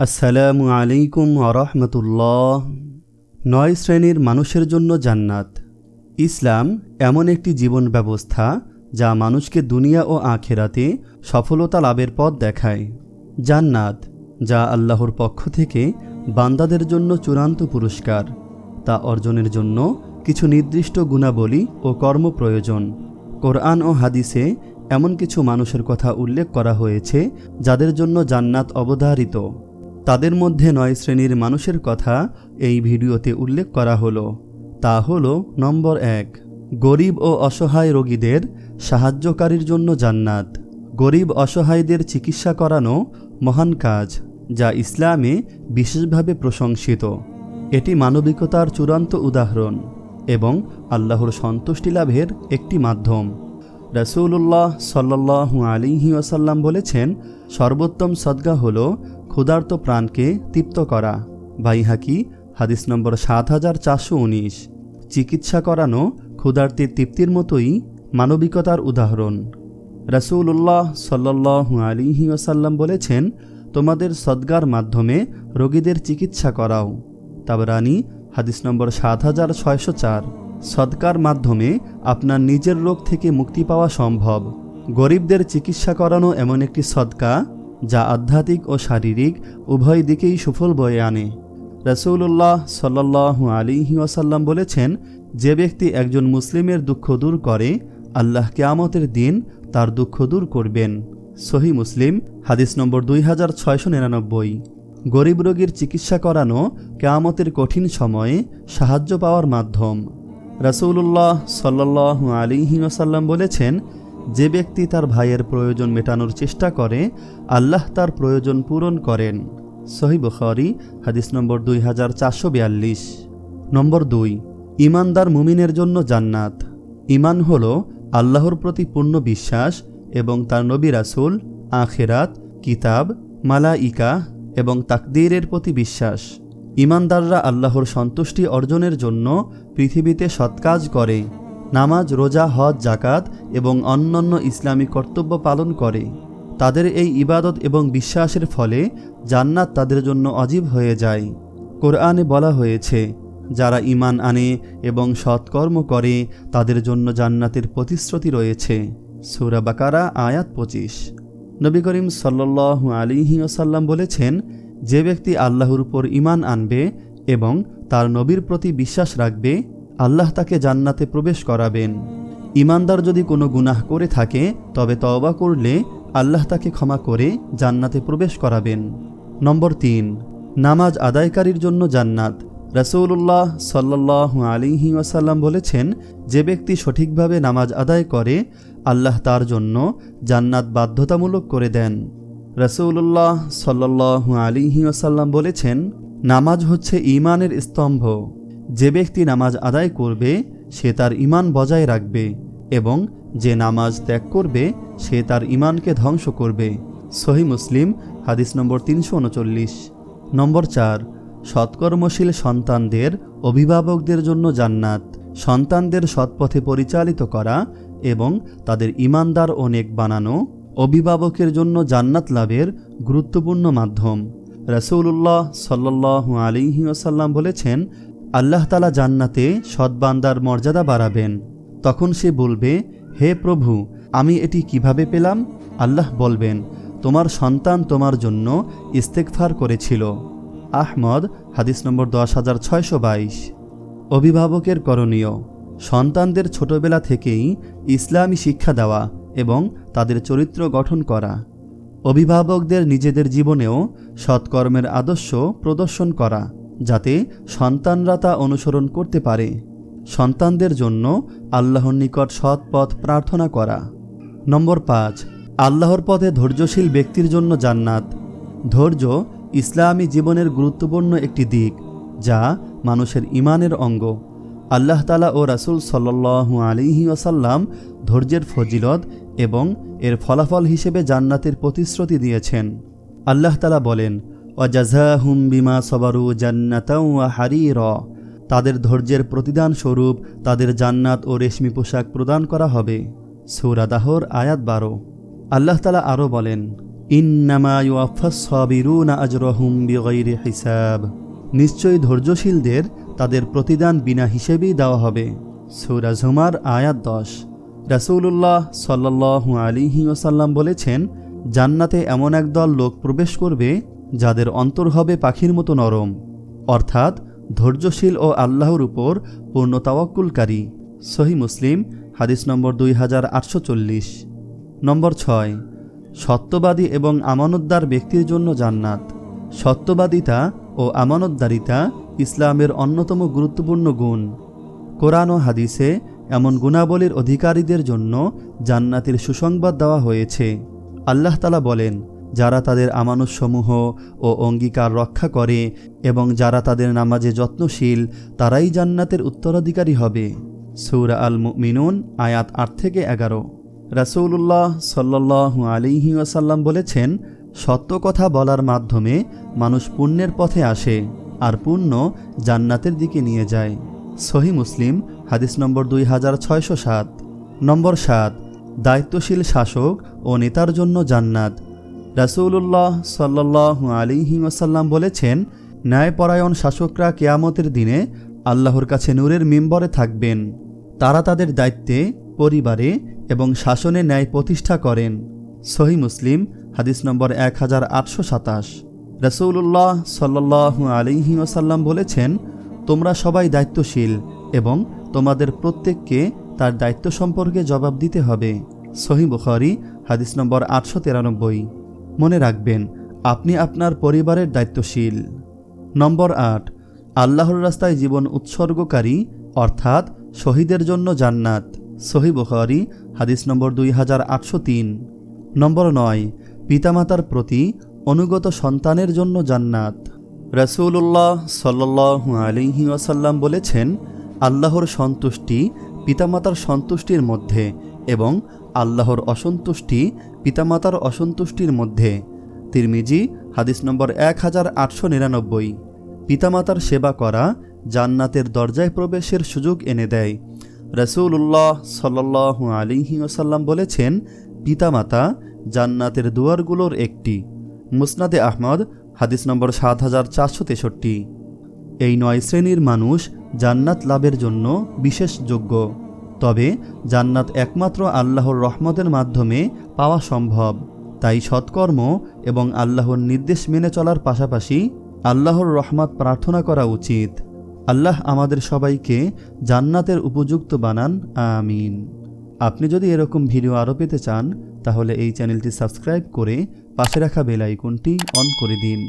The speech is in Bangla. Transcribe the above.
আসসালামু আলাইকুম আরহামতুল্লাহ নয় শ্রেণির মানুষের জন্য জান্নাত। ইসলাম এমন একটি জীবন ব্যবস্থা যা মানুষকে দুনিয়া ও আখেরাতে সফলতা লাভের পথ দেখায়। জান্নাত, যা আল্লাহর পক্ষ থেকে বান্দাদের জন্য চূড়ান্ত পুরস্কার, তা অর্জনের জন্য কিছু নির্দিষ্ট গুণাবলী ও কর্ম প্রয়োজন। কোরআন ও হাদিসে এমন কিছু মানুষের কথা উল্লেখ করা হয়েছে যাদের জন্য জান্নাত অবধারিত। তাদের মধ্যে নয় শ্রেণির মানুষের কথা এই ভিডিওতে উল্লেখ করা হলো। তা হলো, নম্বর এক, গরিব ও অসহায় রোগীদের সাহায্যকারীর জন্য জান্নাত। গরিব অসহায়দের চিকিৎসা করানো মহান কাজ, যা ইসলামে বিশেষভাবে প্রশংসিত। এটি মানবিকতার চূড়ান্ত উদাহরণ এবং আল্লাহর সন্তুষ্টি লাভের একটি মাধ্যম। রসুল্লাহ সাল্লাহু আলিহি ওয়াসাল্লাম বলেছেন, সর্বোত্তম সদ্গা হল ক্ষুধার্ত প্রাণকে তৃপ্ত করা। বাইহাকি হাদিস নম্বর সাত হাজার চারশো উনিশ। চিকিৎসা করানো ক্ষুধার্তের তৃপ্তির মতোই মানবিকতার উদাহরণ। রসুল্লাহ সাল্লাহু আলিহি ওয়াসাল্লাম বলেছেন, তোমাদের সদ্গার মাধ্যমে রোগীদের চিকিৎসা করাও। তাবরানি, হাদিস নম্বর সাত হাজার ছয়শো চার। সদকার মাধ্যমে আপনার নিজের রোগ থেকে মুক্তি পাওয়া সম্ভব। গরিবদের চিকিৎসা করানো এমন একটি সদকা যা আধ্যাত্মিক ও শারীরিক উভয় দিকেই সুফল বয়ে আনে। রসৌল্লাহ সাল্লাহু আলিহি ওয়াসাল্লাম বলেছেন, যে ব্যক্তি একজন মুসলিমের দুঃখ দূর করে, আল্লাহ কেয়ামতের দিন তার দুঃখ দূর করবেন। সহি মুসলিম, হাদিস নম্বর দুই হাজার ছয়শো নিরানব্বই। গরিব রোগীর চিকিৎসা করানো কেয়ামতের কঠিন সময়ে সাহায্য পাওয়ার মাধ্যম। রসৌল্লাহ সাল্লাহু আলিহি ওসাল্লাম বলেছেন যে ব্যক্তি তার ভাইয়ের প্রয়োজন মেটানোর চেষ্টা করে, আল্লাহ তার প্রয়োজন পূরণ করেন। সহি বুখারি, হাদিস নম্বর দুই হাজার চারশো বিয়াল্লিশ। নম্বর দুই, ইমানদার মুমিনের জন্য জান্নাত। ইমান হল আল্লাহর প্রতি পূর্ণ বিশ্বাস এবং তার নবী রাসুল, আখেরাত, কিতাব, মালাইকা এবং তাকদীরের প্রতি বিশ্বাস। ইমানদাররা আল্লাহর সন্তুষ্টি অর্জনের জন্য পৃথিবীতে সৎকাজ করে। নামাজ, রোজা, হজ জাকাত এবং অন্যান্য ইসলামী কর্তব্য পালন করে। তাদের এই ইবাদত এবং বিশ্বাসের ফলে জান্নাত তাদের জন্য অজীব হয়ে যায়। কোরআনে বলা হয়েছে, যারা ইমান আনে এবং সৎকর্ম করে, তাদের জন্য জান্নাতের প্রতিশ্রুতি রয়েছে। সুরা বাকারা, আয়াত পঁচিশ। নবী করিম সাল্লু আলিহি ওসাল্লাম বলেছেন, যে ব্যক্তি আল্লাহর উপর ইমান আনবে এবং তার নবীর প্রতি বিশ্বাস রাখবে আল্লাহ তাকে জান্নাতে প্রবেশ করাবেন। ইমানদার যদি কোনো গুনাহ করে থাকে, তবে তওবা করলে আল্লাহ তাকে ক্ষমা করে জান্নাতে প্রবেশ করাবেন। নম্বর তিন, নামাজ আদায়কারীর জন্য জান্নাত। রসৌল্লাহ সাল্লাহ আলিহি ওয়াসাল্লাম বলেছেন, যে ব্যক্তি সঠিকভাবে নামাজ আদায় করে, আল্লাহ তার জন্য জান্নাত বাধ্যতামূলক করে দেন। রসৌল্লাহ সাল্লাহ আলিহি ওয়াসাল্লাম বলেছেন, নামাজ হচ্ছে ইমানের স্তম্ভ। যে ব্যক্তি নামাজ আদায় করবে, সে তার ইমান বজায় রাখবে এবং যে নামাজ ত্যাগ করবে, সে তার ইমানকে ধ্বংস করবে। সহি মুসলিম, হাদিস নম্বর তিনশো উনচল্লিশ। নম্বর চার, সৎকর্মশীল সন্তানদের অভিভাবকদের জন্য জান্নাত। সন্তানদের সৎপথে পরিচালিত করা এবং তাদের ইমানদার অনেক বানানো অভিভাবকের জন্য জান্নাত লাভের গুরুত্বপূর্ণ মাধ্যম। রসৌল্লাহ সাল্লাহ আলিহি ওসাল্লাম বলেছেন আল্লাহ তালা জান্নাতে সৎবান্দার মর্যাদা বাড়াবেন। তখন সে বলবে, হে প্রভু, আমি এটি কীভাবে পেলাম? আল্লাহ বলবেন, তোমার সন্তান তোমার জন্য ইস্তেকফার করেছিল। আহমদ, হাদিস নম্বর দশ হাজার ছয়শো বাইশ। অভিভাবকের করণীয়, সন্তানদের ছোটবেলা থেকেই ইসলামী শিক্ষা দেওয়া এবং তাদের চরিত্র গঠন করা। অভিভাবকদের নিজেদের জীবনেও সৎকর্মের আদর্শ প্রদর্শন করা। যাতে সন্তানরা তা অনুসরণ করতে পারে। সন্তানদের জন্য আল্লাহর নিকট সৎ পথ প্রার্থনা করা। নম্বর পাঁচ, আল্লাহর পথে ধৈর্যশীল ব্যক্তির জন্য জান্নাত। ধৈর্য ইসলামী জীবনের গুরুত্বপূর্ণ একটি দিক, যা মানুষের ইমানের অঙ্গ। আল্লাহ তালা ও রাসুল সাল্লু আলিহি ওসাল্লাম ধৈর্যের ফজিলত এবং এর ফলাফল হিসেবে জান্নাতের প্রতিশ্রুতি দিয়েছেন। আল্লাহ তালা বলেন অজাজাহুম বিমা সবারু জান্নাতাউ হারির। তাদের ধৈর্যের প্রতিদান স্বরূপ তাদের জান্নাত ও রেশমি পোশাক প্রদান করা হবে। সৌরাদাহর আয়াত বারো। আল্লাহ তালা আরও বলেন, ইন্নামা হিসাব। নিশ্চয়ই ধৈর্যশীলদের তাদের প্রতিদান বিনা হিসেবেই দেওয়া হবে। সূরা জুমার আয়াত দশ। রাসূলুল্লাহ সাল্লাল্লাহু আলাইহি ওসাল্লাম বলেছেন, জান্নাতে এমন একদল লোক প্রবেশ করবে যাদের অন্তর হবে পাখির মতো নরম, অর্থাৎ ধৈর্যশীল ও আল্লাহর উপর পূর্ণ তাওয়াক্কুলকারী। সহি মুসলিম, হাদিস নম্বর দুই হাজার আটশো চল্লিশ। নম্বর ছয়, সত্যবাদী এবং আমানতদার ব্যক্তির জন্য জান্নাত। সত্যবাদিতা ও আমানতদারিতা ইসলামের অন্যতম গুরুত্বপূর্ণ গুণ। কোরআন ও হাদিসে এমন গুণাবলীর অধিকারীদের জন্য জান্নাতের সুসংবাদ দেওয়া হয়েছে। আল্লাহ তালা বলেন যারা তাদের আমানতসমূহ ও অঙ্গীকার রক্ষা করে এবং যারা তাদের নামাজে যত্নশীল, তারাই জান্নাতের উত্তরাধিকারী হবে। সৌরা আল মিনুন আয়াত আট থেকে এগারো। রাসৌলুল্লাহ সাল্লাহ আলিহি ওয়াসাল্লাম বলেছেন, সত্য কথা বলার মাধ্যমে মানুষ পুণ্যের পথে আসে আর পুণ্য জান্নাতের দিকে নিয়ে যায়। সহি মুসলিম, হাদিস নম্বর দুই হাজার ছয়শো সাত। নম্বর সাত, দায়িত্বশীল শাসক ও নেতার জন্য জান্নাত। রাসৌলুল্লাহ সাল্লাহ আলিহি ওয়াসাল্লাম বলেছেন, ন্যায়পরায়ণ শাসকরা কেয়ামতের দিনে আল্লাহর কাছে নূরের মেম্বরে থাকবেন। তারা তাদের দায়িত্বে, পরিবারে এবং শাসনে ন্যায় প্রতিষ্ঠা করেন। সহি মুসলিম, হাদিস নম্বর এক হাজার আটশো সাতাশ। রসৌল্লাহ সাল্লাহ আলিহি ওসাল্লাম বলেছেন, তোমরা সবাই দায়িত্বশীল এবং তোমাদের প্রত্যেককে তার দায়িত্ব সম্পর্কে জবাব দিতে হবে। সহি বুখারি, হাদিস নম্বর আটশো তিরানব্বই। মনে রাখবেন, আপনি আপনার পরিবারের দায়িত্বশীল। নম্বর আট, আল্লাহর রাস্তায় জীবন উৎসর্গকারী, অর্থাৎ শহীদের জন্য জান্নাত। সহি বুখারি, হাদিস নম্বর দুই হাজার আটশো তিন। নম্বর নয়, পিতামাতার প্রতি অনুগত সন্তানের জন্য জান্নাত। রসুল্লাহ সাল্লু আলিহি ওয়াসাল্লাম বলেছেন, আল্লাহর সন্তুষ্টি পিতামাতার সন্তুষ্টির মধ্যে এবং আল্লাহর অসন্তুষ্টি পিতামাতার অসন্তুষ্টির মধ্যে। তিরমিজি, হাদিস নম্বর এক হাজার আটশো নিরানব্বই। পিতামাতার সেবা করা জান্নাতের দরজায় প্রবেশের সুযোগ এনে দেয়। রসুল্লাহ সাল্লাহ আলিহি ওসাল্লাম বলেছেন, পিতামাতা জান্নাতের দুয়ারগুলোর একটি। মুসনাদে আহমদ, হাদিস নম্বর সাত হাজার চারশো তেষট্টি। এই নয় শ্রেণির মানুষ জান্নাত লাভের জন্য বিশেষ যোগ্য তবে জান্নাত একমাত্র আল্লাহর রহমতের মাধ্যমে পাওয়া সম্ভব। তাই সৎকর্ম এবং আল্লাহর নির্দেশ মেনে চলার পাশাপাশি আল্লাহর রহমত প্রার্থনা করা উচিত। আল্লাহ আমাদের সবাইকে জান্নাতের উপযুক্ত বানান। আমিন। আপনি যদি এরকম ভিডিও আরও পেতে চান, তাহলে এই চ্যানেলটি সাবস্ক্রাইব করে পাশে রাখা বেল আইকনটি অন করে দিন।